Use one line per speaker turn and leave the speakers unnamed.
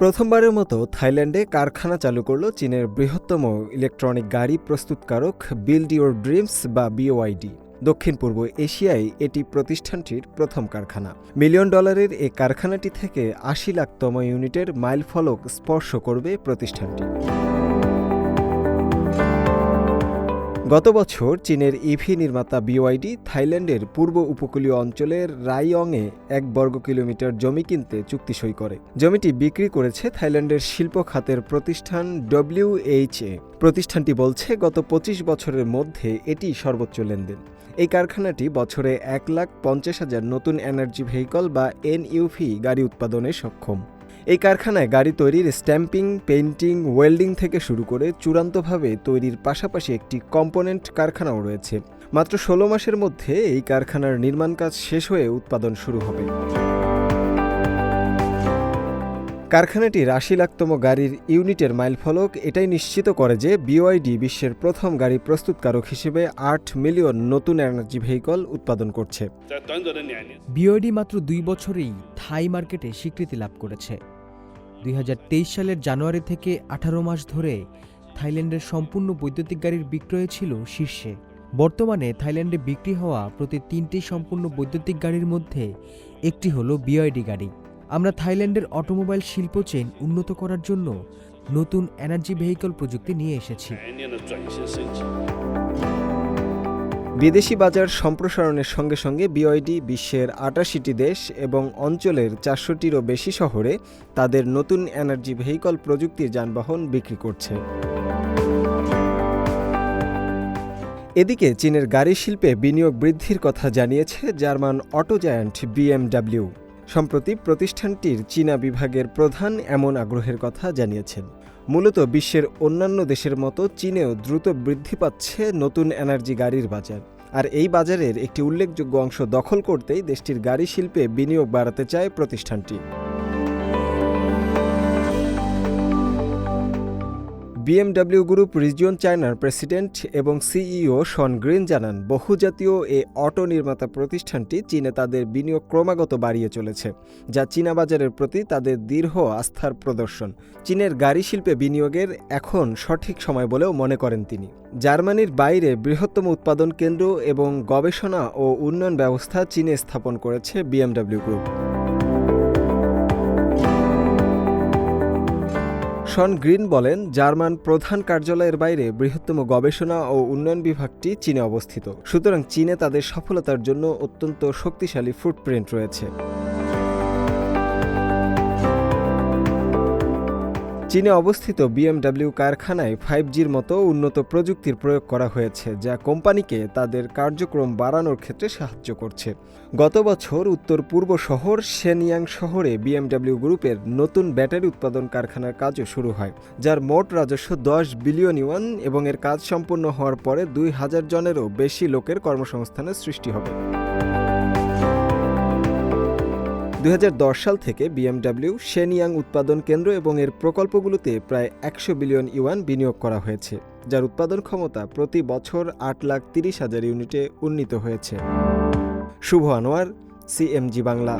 প্রথমবারের মতো থাইল্যান্ডে কারখানা চালু করল চীনের বৃহত্তম ইলেকট্রনিক গাড়ি প্রস্তুতকারক বিল্ড ইউর ড্রিমস বা বিওআইডি। দক্ষিণ পূর্ব এশিয়ায় এটি প্রতিষ্ঠানটির প্রথম কারখানা। মিলিয়ন ডলারের এই কারখানাটি থেকে আশি লাখতম ইউনিটের মাইলফলক স্পর্শ করবে প্রতিষ্ঠানটি। গত বছর চীনের ইভি নির্মাতা বিওআইডি থাইল্যান্ডের পূর্ব উপকূলীয় অঞ্চলের রাইয়ংয়ে এক বর্গ কিলোমিটার জমি কিনতে চুক্তি সই করে। জমিটি বিক্রি করেছে থাইল্যান্ডের শিল্প খাতের প্রতিষ্ঠান ডব্লিউএইচএ প্রতিষ্ঠানটি বলছে, গত পঁচিশ বছরের মধ্যে এটি সর্বোচ্চ লেনদেন। এই কারখানাটি বছরে এক লাখ পঞ্চাশ হাজার নতুন এনার্জি ভেহিকল বা এনইউভি গাড়ি উৎপাদনে সক্ষম। এই কারখানায় গাড়ি তৈরির স্ট্যাম্পিং পেন্টিং ওয়েল্ডিং থেকে শুরু করে চূড়ান্তভাবে তৈরির পাশাপাশি একটি কম্পোনেন্ট কারখানাও রয়েছে মাত্র ষোলো মাসের মধ্যে এই কারখানার নির্মাণ কাজ শেষ হয়ে উৎপাদন শুরু হবে কারখানাটি রাশি লাখতম গাড়ির ইউনিটের মাইলফলক এটাই নিশ্চিত করে যে বিওআইডি বিশ্বের প্রথম গাড়ি প্রস্তুতকারক হিসেবে আট মিলিয়ন নতুন এনার্জি ভেহিকল উৎপাদন করছে
বিওআইডি মাত্র দুই বছরেই থাই মার্কেটে স্বীকৃতি লাভ করেছে দুই হাজার তেইশ সালের জানুয়ারি থেকে আঠারো মাস ধরে থাইল্যান্ডের সম্পূর্ণ বৈদ্যুতিক গাড়ির বিক্রয় ছিল শীর্ষে। বর্তমানে থাইল্যান্ডে বিক্রি হওয়া প্রতি তিনটি সম্পূর্ণ বৈদ্যুতিক গাড়ির মধ্যে একটি হলো বিআইডি গাড়ি। আমরা থাইল্যান্ডের অটোমোবাইল শিল্প চেন উন্নত করার জন্য নতুন এনার্জি ভেহিকল প্রযুক্তি নিয়ে এসেছি।
বিদেশি বাজার সম্প্রসারণের সঙ্গে সঙ্গে বিওআইডি বিশ্বের আটাশিটি দেশ এবং অঞ্চলের চারশোটিরও বেশি শহরে তাদের নতুন এনার্জি ভেহিকল প্রযুক্তির যানবাহন বিক্রি করছে। এদিকে চীনের গাড়ি শিল্পে বিনিয়োগ বৃদ্ধির কথা জানিয়েছে জার্মান অটো জায়ান্ট বিএমডাব্লিউ সম্প্রতি প্রতিষ্ঠানটির চীনা বিভাগের প্রধান এমন আগ্রহের কথা জানিয়েছেন। মূলত বিশ্বের অন্যান্য দেশের মতো চীনেও দ্রুত বৃদ্ধি পাচ্ছে নতুন এনার্জি গাড়ির বাজার। আর এই বাজারের একটি উল্লেখযোগ্য অংশ দখল করতেই দেশটির গাড়ি শিল্পে বিনিয়োগ বাড়াতে চায় প্রতিষ্ঠানটি। বিএমডাব্লিউ গ্রুপ রিজিয়ন চায়নার প্রেসিডেন্ট এবং সিইও শন গ্রিন জানান, বহুজাতীয় এ অটো নির্মাতা প্রতিষ্ঠানটি চীনে তাদের বিনিয়োগ ক্রমাগত বাড়িয়ে চলেছে, যা চীনা বাজারের প্রতি তাদের দীর্ঘ আস্থার প্রদর্শন। চীনের গাড়ি শিল্পে বিনিয়োগের এখন সঠিক সময় বলেও মনে করেন তিনি। জার্মানির বাইরে বৃহত্তম উৎপাদন কেন্দ্র এবং গবেষণা ও উন্নয়ন ব্যবস্থা চীনে স্থাপন করেছে বিএমডাব্লিউ গ্রুপ শন গ্রিন বলেন, জার্মান প্রধান কার্যালয়ের বাইরে বৃহত্তম গবেষণা ও উন্নয়ন বিভাগটি চীনে অবস্থিত। সুতরাং চীনে তাদের সফলতার জন্য অত্যন্ত শক্তিশালী ফুটপ্রিন্ট রয়েছে। চীনে অবস্থিত বিএমডাব্লিউ কারখানায় ফাইভ জির মতো উন্নত প্রযুক্তির প্রয়োগ করা হয়েছে, যা কোম্পানিকে তাদের কার্যক্রম বাড়ানোর ক্ষেত্রে সাহায্য করছে। গত বছর উত্তর পূর্ব শহর সেনিয়াং শহরে বিএমডাব্লিউ গ্রুপের নতুন ব্যাটারি উৎপাদন কারখানার কাজও শুরু হয়, যার মোট রাজস্ব দশ বিলিয়ন ইউয়ান এবং এর কাজ সম্পূর্ণ হওয়ার পরে দুই হাজার জনেরও বেশি লোকের কর্মসংস্থানের সৃষ্টি হবে। দু হাজার দশ সাল থেকে বিএমডাব্লিউ শেনিয়াং উৎপাদন কেন্দ্র এবং এর প্রকল্পগুলোতে প্রায় একশো বিলিয়ন ইউয়ান বিনিয়োগ করা হয়েছে, যার উৎপাদন ক্ষমতা প্রতি বছর আট লাখ তিরিশ হাজার ইউনিটে উন্নীত হয়েছে। শুভ আনোয়ার, সিএমজি বাংলা।